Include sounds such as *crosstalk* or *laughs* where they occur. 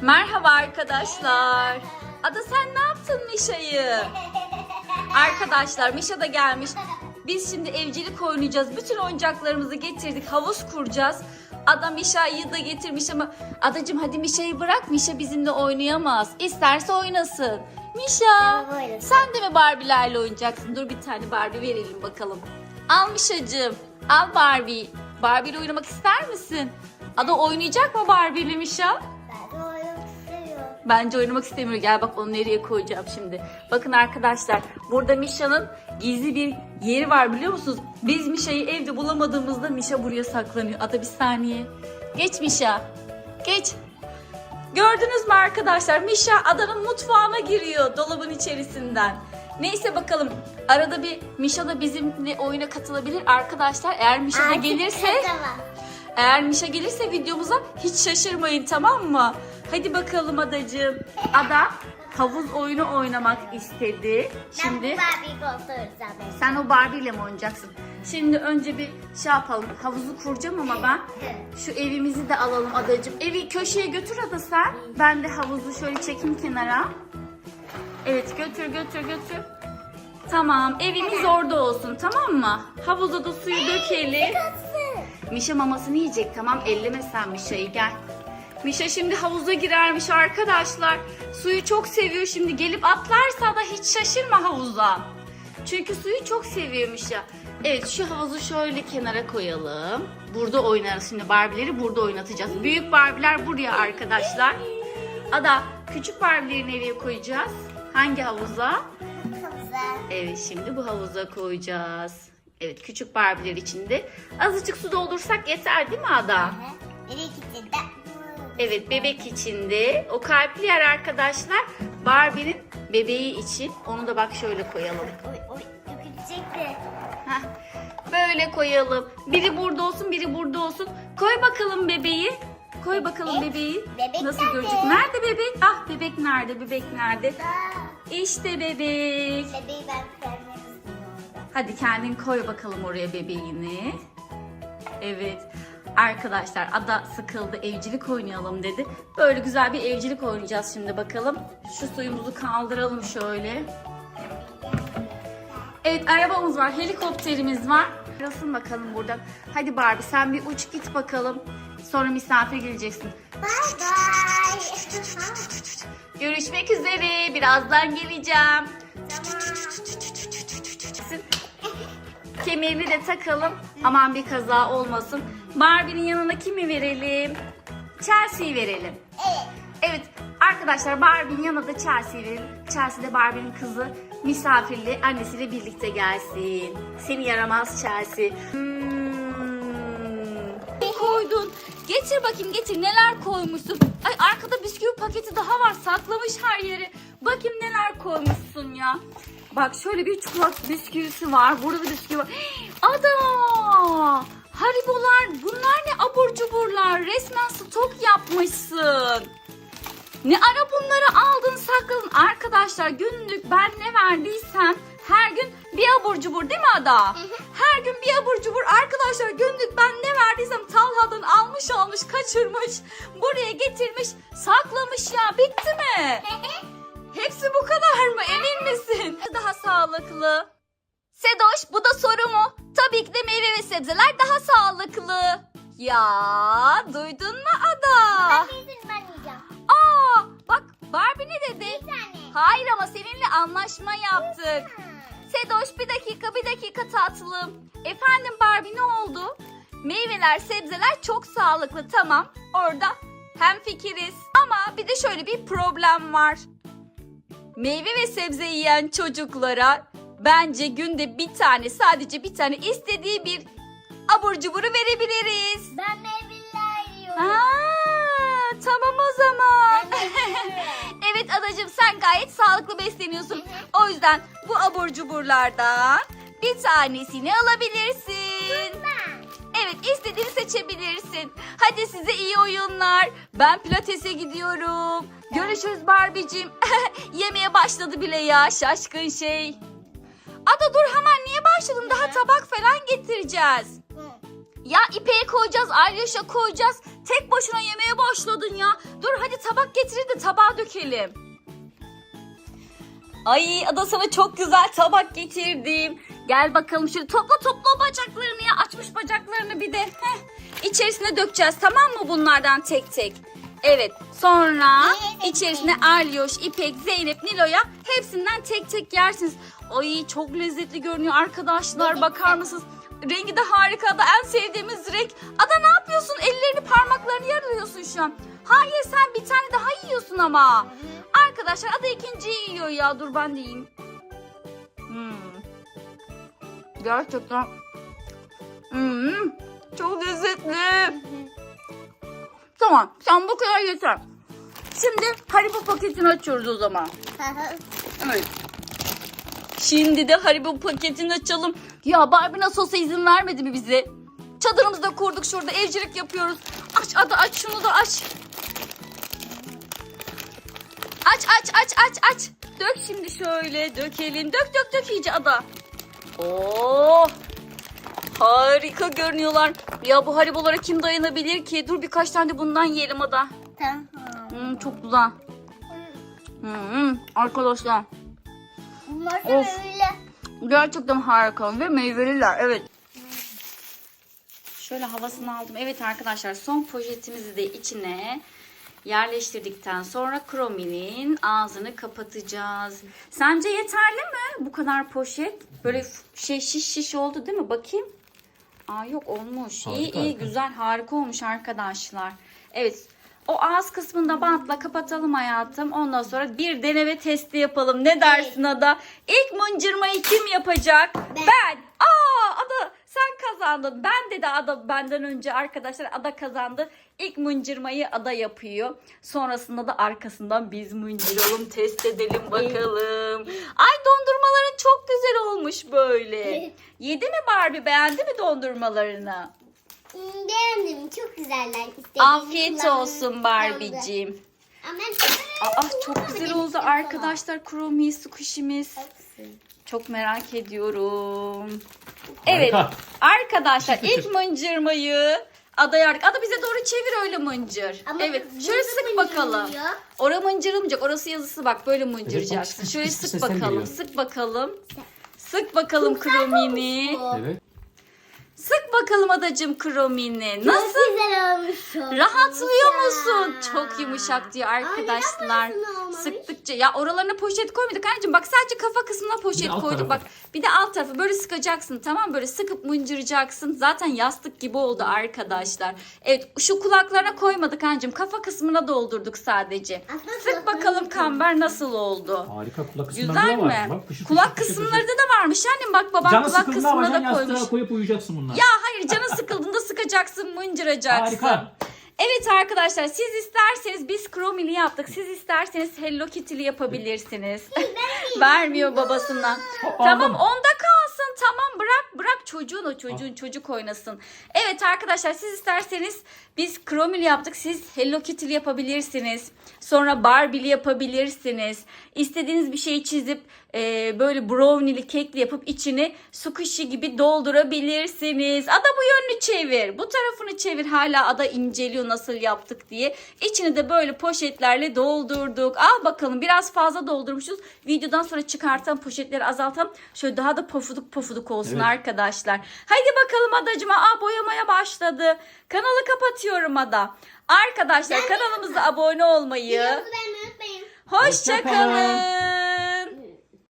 Merhaba arkadaşlar. Ada sen ne yaptın Mişa'yı? *laughs* Arkadaşlar Mişa da gelmiş. Biz şimdi evcilik oynayacağız. Bütün oyuncaklarımızı getirdik. Havuz kuracağız. Ada Mişa'yı da getirmiş ama Adacım hadi Mişa'yı bırak. Mişa bizimle oynayamaz. İsterse oynasın. Mişa sen de mi Barbie'lerle oynayacaksın? Dur bir tane Barbie verelim bakalım. Al Mişa'cığım. Al Barbie. Barbie'yle oynamak ister misin? Ada oynayacak mı Barbie'yle Mişa? Bence oynamak istemiyor. Gel bak onu nereye koyacağım şimdi. Bakın arkadaşlar burada Mişa'nın gizli bir yeri var biliyor musunuz? Biz Mişa'yı evde bulamadığımızda Mişa buraya saklanıyor. Ata bir saniye. Geç Mişa. Geç. Gördünüz mü arkadaşlar? Mişa adanın mutfağına giriyor dolabın içerisinden. Neyse bakalım. Arada bir Mişa da bizimle oyuna katılabilir arkadaşlar. Eğer Mişa da Artık gelirse eğer Mişa gelirse videomuza hiç şaşırmayın tamam mı? Hadi bakalım adacığım. Ada havuz oyunu oynamak istedi. Şimdi Ben Barbie koltuğu ben. sen o Barbie ile mi oynayacaksın? Şimdi önce bir şey yapalım. Havuzu kuracağım ama ben şu evimizi de alalım adacığım. Evi köşeye götür ada sen. Ben de havuzu şöyle çekeyim kenara. Evet götür götür götür. Tamam evimiz orada olsun tamam mı? Havuza da suyu dökelim. Mişa mamasını yiyecek tamam elleme sen Mişa'yı gel. Mişa şimdi havuza girermiş arkadaşlar. Suyu çok seviyor şimdi gelip atlarsa da hiç şaşırma havuza. Çünkü suyu çok seviyor Mişa. Evet şu havuzu şöyle kenara koyalım. Burada oynarız şimdi Barbie'leri burada oynatacağız. Büyük Barbie'ler buraya arkadaşlar. Ada küçük Barbie'leri nereye koyacağız? Hangi havuza? Güzel. Evet şimdi bu havuza koyacağız. Evet küçük Barbie'ler içinde. Azıcık su doldursak yeter değil mi Ada? Biri içinde. Evet bebek içinde. O kalpli yer arkadaşlar Barbie'nin bebeği için. Onu da bak şöyle koyalım. Oy oy dökülecek de. Heh, Böyle koyalım. Biri burada olsun biri burada olsun. Koy bakalım bebeği. Koy bakalım Bebek. bebeği. Bebek Nasıl nerede? görecek? Nerede bebek? Ah bebek nerede? Bebek nerede? Aa, İşte bebek. Bebeği ben orada. Hadi kendin koy bakalım oraya bebeğini. Evet. Arkadaşlar Ada sıkıldı evcilik oynayalım dedi. Böyle güzel bir evcilik oynayacağız şimdi bakalım. Şu suyumuzu kaldıralım şöyle. Evet arabamız var, helikopterimiz var. Yarasın bakalım buradan. Hadi Barbie sen bir uç git bakalım. Sonra misafir geleceksin. Bye bye. Görüşmek üzere. Birazdan geleceğim. Kemerini de takalım. Aman bir kaza olmasın. Barbie'nin yanına kimi verelim? Chelsea'yi verelim. Evet. Evet arkadaşlar Barbie'nin yanına da Chelsea'yi verelim. Chelsea de Barbie'nin kızı misafirli annesiyle birlikte gelsin. Seni yaramaz Chelsea. Hmm. Ne koydun? Getir bakayım getir neler koymuşsun. Ay arkada bisküvi paketi daha var saklamış her yeri. Bakayım neler koymuşsun ya. Bak şöyle bir çikolata bisküvisi var. Burada da bisküvi var. *gasps* Ada! Haribolar bunlar ne abur cuburlar. Resmen stok yapmışsın. Ne ara bunları aldın sakladın. Arkadaşlar günlük ben ne verdiysem her gün bir abur cubur değil mi Ada? Her gün bir abur cubur. Arkadaşlar günlük ben ne verdiysem Talha'dan almış almış kaçırmış. Buraya getirmiş saklamış ya bitti mi? Hepsi bu kadar mı emin misin? Daha sağlıklı. Sedoş bu da soru mu? Tabii ki de meyve ve sebzeler daha sağlıklı. Ya duydun mu Ada? Ben yiyeceğim ben yiyeceğim. Aa bak Barbie ne dedi? Bir tane. Hayır ama seninle anlaşma yaptık. Sedoş bir dakika bir dakika tatlım. Efendim Barbie ne oldu? Meyveler sebzeler çok sağlıklı tamam orada hem fikiriz. Ama bir de şöyle bir problem var. Meyve ve sebze yiyen çocuklara bence günde bir tane sadece bir tane istediği bir abur cuburu verebiliriz. Ben meyveler yiyorum. Aa, tamam o zaman. *laughs* Evet adacığım sen gayet sağlıklı besleniyorsun. O yüzden bu abur cuburlardan bir tanesini alabilirsin. Evet istediğini seçebilirsin. Hadi size iyi oyunlar. Ben pilatese gidiyorum. Görüşürüz Barbie'cim. *laughs* Yemeye başladı bile ya şaşkın şey. Ada dur hemen niye başladın? Daha tabak falan getireceğiz. Ya İpek'e koyacağız, Alyoş'a koyacağız. Tek başına yemeye başladın ya. Dur hadi tabak getirin de tabağa dökelim. Ay Ada sana çok güzel tabak getirdim. Gel bakalım şöyle topla topla bacaklarını ya. Açmış bacaklarını bir de. Heh. İçerisine dökeceğiz tamam mı bunlardan tek tek? Evet sonra içerisine Arlioş, İpek, Zeynep, Nilo'ya hepsinden tek tek yersiniz. Ay çok lezzetli görünüyor arkadaşlar bakar mısınız? Rengi de harika da en sevdiğimiz renk. Ada ne yapıyorsun? Ellerini parmaklarını yarılıyorsun şu an. Hayır sen bir tane daha yiyorsun ama. Arkadaşlar Ada ikinciyi yiyor ya. Dur ben de yiyeyim. Hmm. Gerçekten. Hmm. Çok lezzetli. Tamam sen bu kadar yeter. Şimdi Haribo paketini açıyoruz o zaman. Evet. Şimdi de Haribo paketini açalım. Ya Barbie nasıl izin vermedi mi bize? Çadırımızı da kurduk şurada evcilik yapıyoruz. Aç hadi aç şunu da aç. Aç aç aç aç aç. Dök şimdi şöyle dökelim. Dök dök dök iyice ada. Oo. Harika görünüyorlar. Ya bu haribolara kim dayanabilir ki? Dur birkaç tane de bundan yiyelim ada. Tamam. Hmm, çok güzel. Hmm, arkadaşlar Bunlar da Of. öyle. gerçekten harika ve meyveliler evet. Şöyle havasını aldım. Evet arkadaşlar son poşetimizi de içine yerleştirdikten sonra krominin ağzını kapatacağız. Sence yeterli mi bu kadar poşet? Böyle f- şey şiş şiş oldu değil mi? Bakayım. Aa yok olmuş. iyi Harika, iyi harika. güzel harika olmuş arkadaşlar. Evet. O ağız kısmını da bantla kapatalım hayatım. Ondan sonra bir deneme testi yapalım. Ne dersin Ada? İlk mıncırmayı kim yapacak? Ben. Aa Ada sen kazandın. Ben dedi Ada benden önce arkadaşlar Ada kazandı. İlk mıncırmayı Ada yapıyor. Sonrasında da arkasından biz mıncıralım test edelim bakalım. Ay dondurmaların çok güzel olmuş böyle. Yedi mi Barbie beğendi mi dondurmalarını? Beğendim. Çok güzeller. İstediğimi Afiyet kullandım. olsun Barbie'cim. Ama Aa çok güzel oldu arkadaşlar Chromie squishimiz. Çok merak ediyorum. Evet Harika. arkadaşlar ilk mıncırmayı adaya Ada bize doğru çevir öyle mıncır. Ama evet bu şöyle sık bakalım. mıncırılıyor. Ora mıncırılmayacak. Orası yazısı bak böyle mıncıracaksın. bak, Şöyle sık sesler bakalım. geliyor. Sık bakalım. Sık bakalım kromini. Evet. Sık bakalım adacım kromini. Çok Nasıl? güzel olmuş. çok Rahatlıyor yumuşak. musun? Çok yumuşak diyor Ay, arkadaşlar. olmamış? Sıktıkça ya oralarına poşet koymadık anneciğim. Bak sadece kafa kısmına Bir poşet koyduk. tarafı. Bak bir de alt tarafı böyle sıkacaksın tamam? Böyle sıkıp mıncıracaksın. Zaten yastık gibi oldu arkadaşlar. Evet şu kulaklarına koymadık anneciğim. Kafa kısmına doldurduk sadece. Aslında Sık bakalım kamber nasıl oldu? Harika kulak kısımları Güzel var. mi? Bak, pışır Kulak pışır pışır kısımları pışır. da varmış annem. Bak babam Canı kulak kısmına da koymuş. yastığa koyup uyuyacaksın bunlar. Ya hayır canın sıkıldığında sıkacaksın, mıncıracaksın. Harika. Evet arkadaşlar siz isterseniz biz Chromie'li yaptık. Siz isterseniz Hello Kitty'li yapabilirsiniz. *laughs* Vermiyor babasından. Tamam onda kalsın. Tamam bırak bırak çocuğun o çocuğun çocuk oynasın. Evet arkadaşlar siz isterseniz biz Chromie'li yaptık. Siz Hello Kitty'li yapabilirsiniz. Sonra Barbie'li yapabilirsiniz. İstediğiniz bir şeyi çizip e, böyle brownie'li kekli yapıp içini squishy gibi doldurabilirsiniz. Ada bu yönünü çevir. Bu tarafını çevir. Hala ada inceliyor nasıl yaptık diye. İçini de böyle poşetlerle doldurduk. Al bakalım biraz fazla doldurmuşuz. Videodan sonra çıkartan poşetleri azaltalım. Şöyle daha da pofuduk pofuduk olsun Evet. Arkadaşlar. Haydi bakalım adacıma. Aa boyamaya başladı. Kanalı kapatıyorum ada. Arkadaşlar kanalımıza abone olmayı. Videomuzu beğenmeyi unutmayın. Hoşçakalın. Hoşça kalın.